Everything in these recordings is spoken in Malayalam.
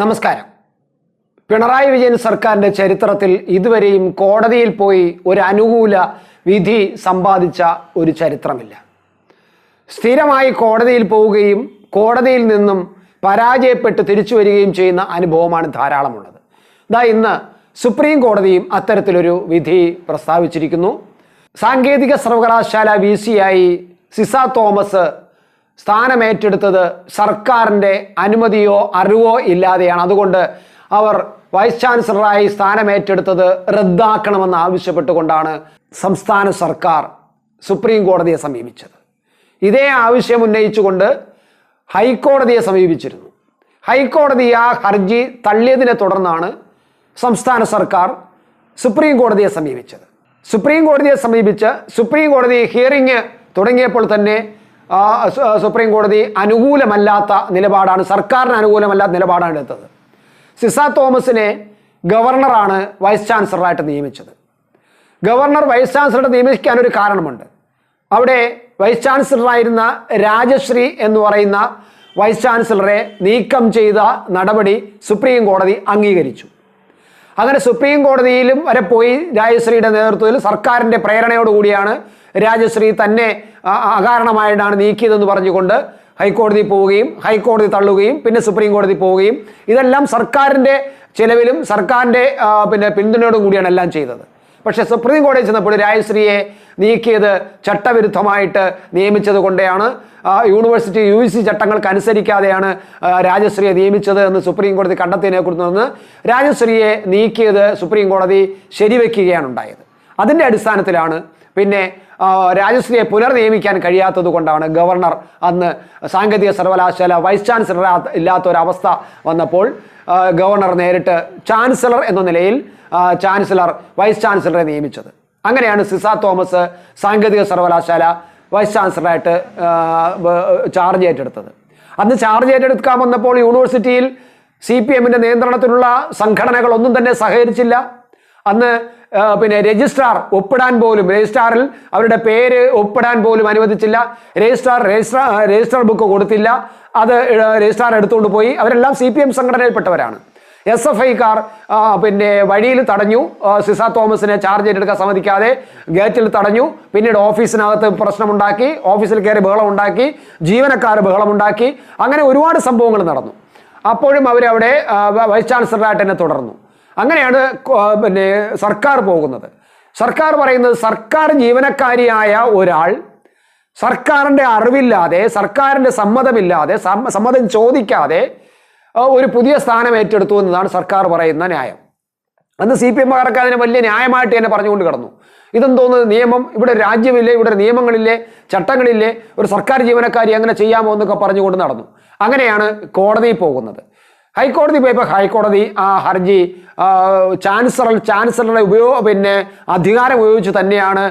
നമസ്കാരം. പിണറായി വിജയൻ സർക്കാരിന്റെ ചരിത്രത്തിൽ ഇതുവരെയും കോടതിയിൽ പോയി ഒരു അനുകൂല വിധി സമ്പാദിച്ച ഒരു ചരിത്രമില്ല. സ്ഥിരമായി കോടതിയിൽ പോവുകയും കോടതിയിൽ നിന്നും പരാജയപ്പെട്ട് തിരിച്ചു വരികയും ചെയ്യുന്ന അനുഭവമാണ് ധാരാളമുള്ളത്. ഇതാ ഇന്ന് സുപ്രീം കോടതിയും അത്തരത്തിലൊരു വിധി പ്രസ്താവിച്ചിരിക്കുന്നു. സാങ്കേതിക സർവകലാശാല വി സിയായി സിസ തോമസ് സ്ഥാനമേറ്റെടുത്തത് സർക്കാരിന്റെ അനുമതിയോ അറിവോ ഇല്ലാതെയാണ്. അതുകൊണ്ട് അവർ വൈസ് ചാൻസലറായി സ്ഥാനമേറ്റെടുത്തത് റദ്ദാക്കണമെന്ന് ആവശ്യപ്പെട്ടുകൊണ്ടാണ് സംസ്ഥാന സർക്കാർ സുപ്രീം കോടതിയെ സമീപിച്ചത്. ഇതേ ആവശ്യം ഉന്നയിച്ചുകൊണ്ട് ഹൈക്കോടതിയെ സമീപിച്ചിരുന്നു. ഹൈക്കോടതി ആ ഹർജി തള്ളിയതിനെ തുടർന്നാണ് സംസ്ഥാന സർക്കാർ സുപ്രീം കോടതിയെ സമീപിച്ചത്. സുപ്രീം കോടതിയെ സമീപിച്ച് സുപ്രീം കോടതി ഹിയറിംഗ് തുടങ്ങിയപ്പോൾ തന്നെ സുപ്രീം കോടതി അനുകൂലമല്ലാത്ത നിലപാടാണ് സർക്കാരിന് അനുകൂലമല്ലാത്ത നിലപാടാണ് എടുത്തത്. സിസ തോമസിനെ ഗവർണറാണ് വൈസ് ചാൻസലറായിട്ട് നിയമിച്ചത്. ഗവർണർ വൈസ് ചാൻസലറെ നിയമിക്കാൻ ഒരു കാരണമുണ്ട്. അവിടെ വൈസ് ചാൻസലറായിരുന്ന രാജശ്രീ എന്ന് പറയുന്ന വൈസ് ചാൻസലറെ നീക്കം ചെയ്ത നടപടി സുപ്രീം കോടതി അംഗീകരിച്ചു. അങ്ങനെ സുപ്രീം കോടതിയിലും വരെ പോയി രാജശ്രീയുടെ നേതൃത്വത്തിൽ സർക്കാരിന്റെ പ്രേരണയോടുകൂടിയാണ് രാജശ്രീ തന്നെ അകാരണമായിട്ടാണ് നീക്കിയതെന്ന് പറഞ്ഞുകൊണ്ട് ഹൈക്കോടതി പോവുകയും ഹൈക്കോടതി തള്ളുകയും പിന്നെ സുപ്രീം കോടതി പോവുകയും. ഇതെല്ലാം സർക്കാരിന്റെ ചിലവിലും സർക്കാരിന്റെ പിന്നെ പിന്തുണയോടും കൂടിയാണ് എല്ലാം ചെയ്തത്. പക്ഷേ സുപ്രീം കോടതി ചെന്നപ്പോൾ രാജശ്രീയെ നീക്കിയത് ചട്ടവിരുദ്ധമായിട്ട് നിയമിച്ചത് കൊണ്ടാണ്. യൂണിവേഴ്സിറ്റി യു സി ചട്ടങ്ങൾക്ക് അനുസരിക്കാതെയാണ് രാജശ്രീയെ നിയമിച്ചത് എന്ന് സുപ്രീം കോടതി കണ്ടെത്തിയതിനെ കുറിച്ച് രാജശ്രീയെ നീക്കിയത് സുപ്രീം കോടതി ശരിവെക്കുകയാണ് ഉണ്ടായത്. അതിന്റെ അടിസ്ഥാനത്തിലാണ് പിന്നെ രാജശ്രീയെ പുനർനിയമിക്കാൻ കഴിയാത്തത് കൊണ്ടാണ് ഗവർണർ അന്ന് സാങ്കേതിക സർവകലാശാല വൈസ് ചാൻസലർ ഇല്ലാത്ത ഒരവസ്ഥ വന്നപ്പോൾ ഗവർണർ നേരിട്ട് ചാൻസലർ എന്ന നിലയിൽ ചാൻസലർ വൈസ് ചാൻസലറെ നിയമിച്ചത്. അങ്ങനെയാണ് സിസ തോമസ് സാങ്കേതിക സർവകലാശാല വൈസ് ചാൻസലറായിട്ട് ചാർജ് ഏറ്റെടുത്തത്. അന്ന് ചാർജ് ഏറ്റെടുക്കാൻ വന്നപ്പോൾ യൂണിവേഴ്സിറ്റിയിൽ സി പി എമ്മിന്റെ നിയന്ത്രണത്തിലുള്ള സംഘടനകളൊന്നും തന്നെ സഹകരിച്ചില്ല. അന്ന് പിന്നെ രജിസ്ട്രാർ ഒപ്പിടാൻ പോലും രജിസ്ട്രാറിൽ അവരുടെ പേര് ഒപ്പിടാൻ പോലും അനുവദിച്ചില്ല. രജിസ്ട്രാർ രജിസ്ട്രാർ രജിസ്റ്റർ ബുക്ക് കൊടുത്തില്ല. അത് രജിസ്ട്രാർ എടുത്തുകൊണ്ട് പോയി. അവരെല്ലാം സി പി എം സംഘടനയിൽപ്പെട്ടവരാണ്. എസ് എഫ് ഐക്കാർ പിന്നെ വഴിയിൽ തടഞ്ഞു. സിസ തോമസിനെ ചാർജ് ഏറ്റെടുക്കാൻ സമ്മതിക്കാതെ ഗേറ്റിൽ തടഞ്ഞു. പിന്നീട് ഓഫീസിനകത്ത് പ്രശ്നമുണ്ടാക്കി. ഓഫീസിൽ കയറി ബഹളമുണ്ടാക്കി. ജീവനക്കാർ ബഹളമുണ്ടാക്കി. അങ്ങനെ ഒരുപാട് സംഭവങ്ങൾ നടന്നു. അപ്പോഴും അവരവിടെ വൈസ് ചാൻസലറായിട്ട് തന്നെ തുടർന്നു. അങ്ങനെയാണ് പിന്നെ സർക്കാർ പോകുന്നത്. സർക്കാർ പറയുന്നത് സർക്കാർ ജീവനക്കാരിയായ ഒരാൾ സർക്കാരിന്റെ അറിവില്ലാതെ സർക്കാരിന്റെ സമ്മതമില്ലാതെ സമ്മ- സമ്മതം ചോദിക്കാതെ ഒരു പുതിയ സ്ഥാനം ഏറ്റെടുത്തു എന്നതാണ് സർക്കാർ പറയുന്ന ന്യായം. അന്ന് സി പി എമ്മുകാർക്ക് അതിനെ വലിയ ന്യായമായിട്ട് തന്നെ പറഞ്ഞുകൊണ്ട് കിടന്നു. ഇതെന്തോന്ന് നിയമം? ഇവിടെ രാജ്യമില്ലേ? ഇവിടെ നിയമങ്ങളില്ലേ? ചട്ടങ്ങളില്ലേ? ഒരു സർക്കാർ ജീവനക്കാരി അങ്ങനെ ചെയ്യാമോ എന്നൊക്കെ പറഞ്ഞുകൊണ്ട് നടന്നു. അങ്ങനെയാണ് കോടതിയിൽ പോകുന്നത്. ഹൈക്കോടതി പോയപ്പോൾ ഹൈക്കോടതി ആ ഹർജി ചാൻസലർ ചാൻസലറുടെ ഉപയോഗ പിന്നെ അധികാരം ഉപയോഗിച്ച് തന്നെയാണ്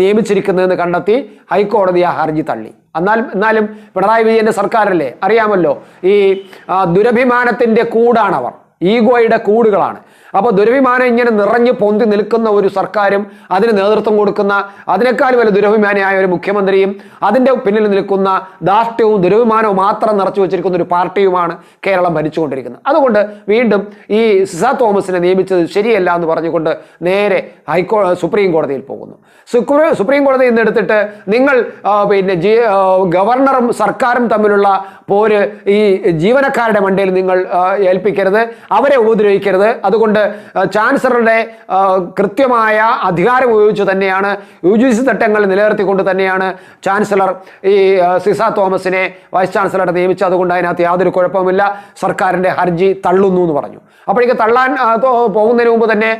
നിയമിച്ചിരിക്കുന്നതെന്ന് കണ്ടെത്തി ഹൈക്കോടതി ആ ഹർജി തള്ളി. എന്നാൽ എന്നാലും പിണറായി വിജയന്റെ സർക്കാരല്ലേ? അറിയാമല്ലോ. ഈ ദുരഭിമാനത്തിന്റെ കൂടാണവർ. ഈഗോയുടെ കൂടുകളാണ്. അപ്പോൾ ദുരഭിമാനം ഇങ്ങനെ നിറഞ്ഞു പൊന്തി നിൽക്കുന്ന ഒരു സർക്കാരും അതിന് നേതൃത്വം കൊടുക്കുന്ന അതിനേക്കാൾ വലിയ ദുരഭിമാനിയായ ഒരു മുഖ്യമന്ത്രിയും അതിന്റെ പിന്നിൽ നിൽക്കുന്ന ധാർഷ്ട്യവും ദുരഭിമാനവും മാത്രം നിറച്ചു വെച്ചിരിക്കുന്ന ഒരു പാർട്ടിയുമാണ് കേരളം ഭരിച്ചുകൊണ്ടിരിക്കുന്നത്. അതുകൊണ്ട് വീണ്ടും ഈ സിസ തോമസിനെ നിയമിച്ചത് ശരിയല്ല എന്ന് പറഞ്ഞുകൊണ്ട് നേരെ ഹൈക്കോ സുപ്രീം കോടതിയിൽ പോകുന്നു. സുപ്രീം കോടതി ഇന്ന് എടുത്തിട്ട് നിങ്ങൾ പിന്നെ ഗവർണറും സർക്കാരും തമ്മിലുള്ള പോര് ഈ ജീവനക്കാരുടെ മണ്ടയിൽ നിങ്ങൾ ഏൽപ്പിക്കരുത്. അവരെ ഉപദ്രവിക്കരുത്. അതുകൊണ്ട് ചാൻസലറുടെ കൃത്യമായ അധികാരം ഉപയോഗിച്ച് തന്നെയാണ് യു ജി സി തട്ടങ്ങൾ നിലനിർത്തിക്കൊണ്ട് തന്നെയാണ് ചാൻസലർ ഈ സിസ തോമസിനെ വൈസ് ചാൻസലറെ നിയമിച്ചത്. അതുകൊണ്ട് അതിനകത്ത് യാതൊരു കുഴപ്പമില്ല സർക്കാരിന്റെ ഹർജി തള്ളുന്നു എന്ന് പറഞ്ഞു. അപ്പോഴേക്ക് തള്ളാൻ പോകുന്നതിന് മുമ്പ് തന്നെ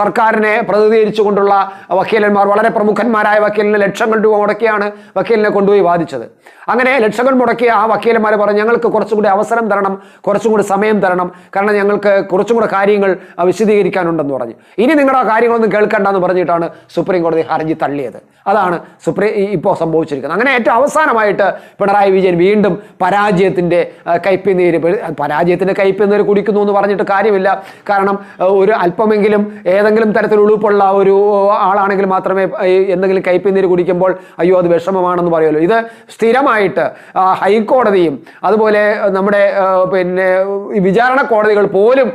സർക്കാരിനെ പ്രതിനിധീകരിച്ചുകൊണ്ടുള്ള വക്കീലന്മാർ വളരെ പ്രമുഖന്മാരായ വക്കീലിന് ലക്ഷങ്ങൾ രൂപ മുടക്കിയാണ് വക്കീലിനെ കൊണ്ടുപോയി വാദിച്ചത്. അങ്ങനെ ലക്ഷങ്ങൾ മുടക്കിയ ആ വക്കീലന്മാർ പറഞ്ഞു ഞങ്ങൾക്ക് കുറച്ചും കൂടി അവസരം തരണം കുറച്ചും കൂടി സമയം തരണം. കാരണം ഞങ്ങൾക്ക് കുറച്ചും കൂടെ കാര്യങ്ങൾ വിശദീകരിക്കാനുണ്ടെന്ന് പറഞ്ഞു. ഇനി നിങ്ങളുടെ കാര്യങ്ങളൊന്നും കേൾക്കണ്ടെന്ന് പറഞ്ഞിട്ടാണ് സുപ്രീം കോടതി ഹർജി തള്ളിയത്. അതാണ് സുപ്രീം ഇപ്പോൾ സംഭവിച്ചിരിക്കുന്നത്. അങ്ങനെ ഏറ്റവും അവസാനമായിട്ട് പിണറായി വിജയൻ വീണ്ടും പരാജയത്തിന്റെ കയ്പനീര് പരാജയത്തിന്റെ കയ്പനീര് കുടിക്കുന്നു എന്ന് പറഞ്ഞിട്ട് കാര്യമില്ല. കാരണം ഒരു അല്പമെങ്കിലും ഏതെങ്കിലും തരത്തിൽ ഉളുപ്പുള്ള ഒരു ആളാണെങ്കിൽ മാത്രമേ എന്തെങ്കിലും കയ്പനീര് കുടിക്കുമ്പോൾ അയ്യോ അത് വിഷമമാണെന്ന് പറയുമല്ലോ ഇത് സ്ഥിരമായിട്ട് ഹൈക്കോടതിയും അതുപോലെ നമ്മുടെ പിന്നെ വിചാരണ കോടതികൾ പോലും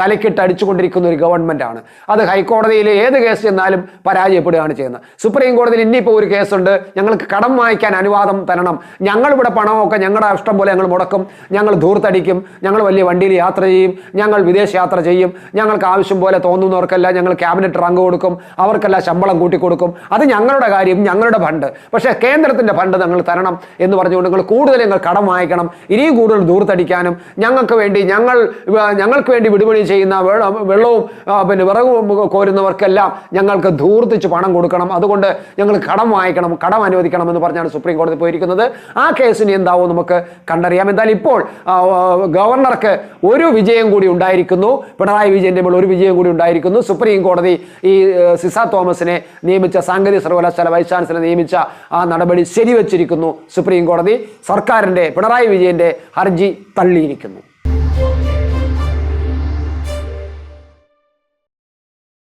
തലക്കിട്ട് തലക്കിട്ട് അടിച്ചുകൊണ്ടിരിക്കുന്ന ഒരു ഗവൺമെന്റാണ് അത് ഹൈക്കോടതിയിലെ ഏത് കേസ് ചെന്നാലും പരാജയപ്പെടുകയാണ് ചെയ്യുന്നത്. സുപ്രീം കോടതിയിൽ ഇനിയിപ്പോൾ ഒരു കേസുണ്ട്. ഞങ്ങൾക്ക് കടം വാങ്ങിക്കാൻ അനുവാദം തരണം. ഞങ്ങളിവിടെ പണമൊക്കെ ഞങ്ങളുടെ ഇഷ്ടം പോലെ ഞങ്ങൾ മുടക്കും. ഞങ്ങൾ ധൂർത്തടിക്കും. ഞങ്ങൾ വലിയ വണ്ടിയിൽ യാത്ര ചെയ്യും. ഞങ്ങൾ വിദേശ യാത്ര ചെയ്യും. ഞങ്ങൾക്ക് ആവശ്യം പോലെ തോന്നുന്നവർക്കെല്ലാം ഞങ്ങൾ ക്യാബിനറ്റ് റാങ്ക് കൊടുക്കും. അവർക്കെല്ലാം ശമ്പളം കൂട്ടിക്കൊടുക്കും അത് ഞങ്ങളുടെ കാര്യം ഞങ്ങളുടെ ഫണ്ട്. പക്ഷേ കേന്ദ്രത്തിന്റെ ഫണ്ട് ഞങ്ങൾ തരണം എന്ന് പറഞ്ഞുകൊണ്ട് നിങ്ങൾ കൂടുതൽ ഞങ്ങൾ കടം വാങ്ങിക്കണം. ഇനിയും കൂടുതൽ ദൂർത്തടിക്കാനും ഞങ്ങൾക്ക് വേണ്ടി ഞങ്ങൾ ഞങ്ങൾക്ക് വേണ്ടി വിടുപണി ചെയ്യുന്ന വെള്ളവും പിന്നെ വിറകും കോരുന്നവർക്കെല്ലാം ഞങ്ങൾക്ക് ധൂർത്തിച്ച് പണം കൊടുക്കണം. അതുകൊണ്ട് ഞങ്ങൾ കടം വാങ്ങിക്കണം കടം അനുവദിക്കണം എന്ന് പറഞ്ഞാണ് സുപ്രീം കോടതി പോയിരിക്കുന്നത്. ആ കേസിന് എന്താവും നമുക്ക് കണ്ടറിയാം. എന്തായാലും ഇപ്പോൾ ഗവർണർക്ക് ഒരു വിജയം കൂടി ഉണ്ടായിരിക്കുന്നു. പിണറായി വിജയന്റെ മേൽ ഒരു വിജയം കൂടി ഉണ്ടായിരിക്കുന്നു. സുപ്രീം കോടതി ഈ സിസ തോമസിനെ നിയമിച്ച സാങ്കേതിക സർവകലാശാല വൈസ് ചാൻസലർ നിയമിച്ച ആ നടപടി ശരിവച്ചിരിക്കുന്നു സുപ്രീം കോടതി. സർക്കാരിന്റെ പിണറായി വിജയന്റെ ഹർജി തള്ളിയിരിക്കുന്നു.